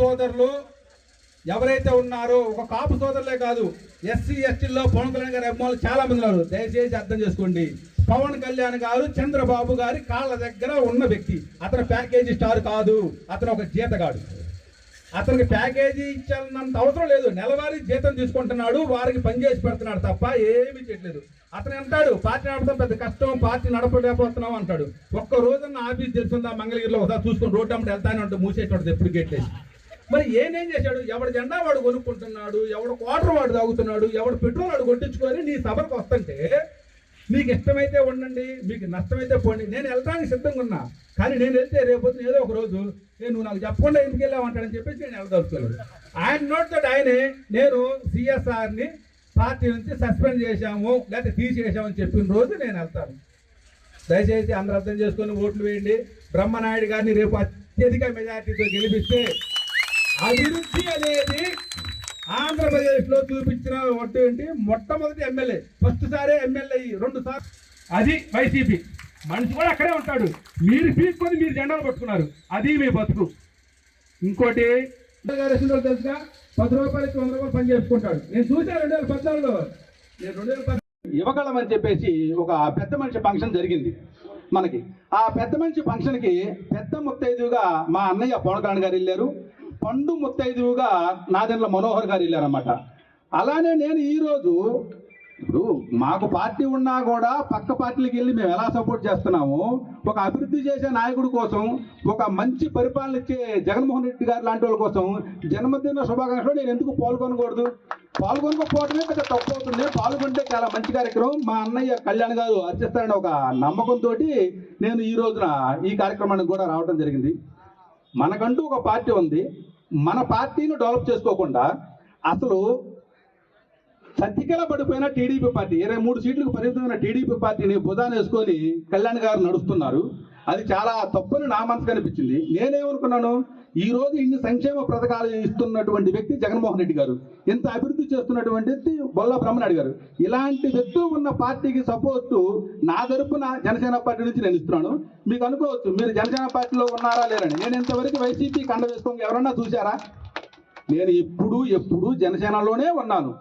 సోదరులు ఎవరైతే ఉన్నారో ఒక కాపు సోదరులే కాదు ఎస్సీ ఎస్టీల్లో పవన్ కళ్యాణ్ గారి అభిమానులు చాలా మంది ఉన్నారు. దయచేసి అర్థం చేసుకోండి. పవన్ కళ్యాణ్ గారు చంద్రబాబు గారి కాళ్ళ దగ్గర ఉన్న వ్యక్తి. అతను ప్యాకేజీ స్టార్ కాదు. అతను ఒక జీతగాడు. అతనికి ప్యాకేజీ ఇచ్చాలన్నంత అవసరం లేదు. నెలవారీ జీతం తీసుకుంటున్నాడు వారికి పనిచేసి పెడుతున్నాడు తప్ప ఏమీ చేయట్లేదు. అతను అంటాడు పార్టీ నడపడం పెద్ద కష్టం పార్టీ నడపలేకపోతున్నాం అంటాడు. ఒక్క రోజున్న ఆఫీస్ తెలుసుందా? మంగళగిరిలో ఒకసారి చూసుకొని రోడ్డు అమ్మటి వెళ్తానే ఉంటుంది మూసేసి ఎప్పుడు గేట్లేసి మరి ఏనేం చేశాడు? ఎవడు జెండా వాడు కొనుక్కుంటున్నాడు? ఎవడు క్వార్టర్ వాడు తాగుతున్నాడు? ఎవడు పెట్రోల్ వాడు కొట్టించుకొని నీ సభకు వస్తుంటే మీకు ఇష్టమైతే ఉండండి మీకు నష్టమైతే పోండి. నేను వెళ్ళడానికి సిద్ధంగా ఉన్నా. కానీ నేను వెళ్తే రేపు ఏదో ఒక రోజు నేను నువ్వు నాకు చెప్పకుండా ఎందుకు వెళ్ళామంటాడని చెప్పేసి నేను వెళ్ళదలుచుకోలేదు. ఆయన నోట్ ఆయనే. నేను సిఎస్ఆర్ని పార్టీ నుంచి సస్పెండ్ చేశాము లేకపోతే తీసేసామని చెప్పిన రోజు నేను వెళ్తాను. దయచేసి అందరూ అర్థం చేసుకొని ఓట్లు వేయండి. బ్రహ్మనాయుడు గారిని రేపు అత్యధిక మెజార్టీతో గెలిపిస్తే అభివృద్ధి అనేది ఆంధ్రప్రదేశ్లో చూపించిన ఒట్టు ఏంటి? మొట్టమొదటి ఎమ్మెల్యే. ఫస్ట్ సారే ఎమ్మెల్యే రెండు సార్లు. అది వైసీపీ. మనిషి కూడా అక్కడే ఉంటాడు. మీరు పీక్కొని మీరు జెండాలు పట్టుకున్నారు. అది మీ బతుకు. ఇంకోటి తెలుసుగా? పది రూపాయలకి వంద రూపాయలు పని చేసుకుంటాడు. నేను చూశాను రెండు వేల పద్నాలుగులో. నేను రెండు వేల ఇవ్వగలమని చెప్పేసి ఒక పెద్ద మనిషి ఫంక్షన్ జరిగింది మనకి. ఆ పెద్ద మనిషి ఫంక్షన్కి పెద్ద ముత్తైదుగా మా అన్నయ్య పవన్ కళ్యాణ్ గారు వెళ్ళారు. పండు ముత్తైదువుగా నాదెండ్ల మనోహర్ గారు వెళ్ళారన్నమాట. అలానే నేను ఈరోజు ఇప్పుడు మాకు పార్టీ ఉన్నా కూడా పక్క పార్టీలకు వెళ్ళి మేము ఎలా సపోర్ట్ చేస్తున్నాము ఒక అభివృద్ధి చేసే నాయకుడి కోసం ఒక మంచి పరిపాలన ఇచ్చే జగన్మోహన్ రెడ్డి గారు లాంటి వాళ్ళ కోసం జన్మదిన శుభాకాంక్షలు నేను ఎందుకు పాల్గొనకూడదు? పాల్గొనకపోవడమే పెద్ద తప్పు అవుతుంది. పాల్గొంటే చాలా మంచి కార్యక్రమం. మా అన్నయ్య కళ్యాణ్ గారు అర్చిస్తారని ఒక నమ్మకంతో నేను ఈ రోజున ఈ కార్యక్రమానికి కూడా రావడం జరిగింది. మనకంటూ ఒక పార్టీ ఉంది. మన పార్టీని డెవలప్ చేసుకోకుండా అసలు సత్తికల పడిపోయిన టీడీపీ పార్టీ ఇరవై మూడు సీట్లకు పరిమితమైన టీడీపీ పార్టీని బుధాన్ని వేసుకొని కళ్యాణ్ గారు నడుస్తున్నారు. అది చాలా తప్పని నా మనసుకు అనిపించింది. నేనేమనుకున్నాను? ఈ రోజు ఇన్ని సంక్షేమ పథకాలు ఇస్తున్నటువంటి వ్యక్తి జగన్మోహన్ రెడ్డి గారు. ఇంత అభివృద్ధి చేస్తున్నటువంటి వ్యక్తి బొల్ల బ్రహ్మనాయుడు గారు. ఇలాంటి వ్యక్తులు ఉన్న పార్టీకి సపోర్ట్ నా తరపున జనసేన పార్టీ నుంచి నేను ఇస్తున్నాను. మీకు అనుకోవచ్చు మీరు జనసేన పార్టీలో ఉన్నారా లేరని. నేను ఇంతవరకు వైసీపీ కండ వేసుకోండి ఎవరన్నా చూసారా నేను ఎప్పుడు ఎప్పుడు జనసేనలోనే ఉన్నాను.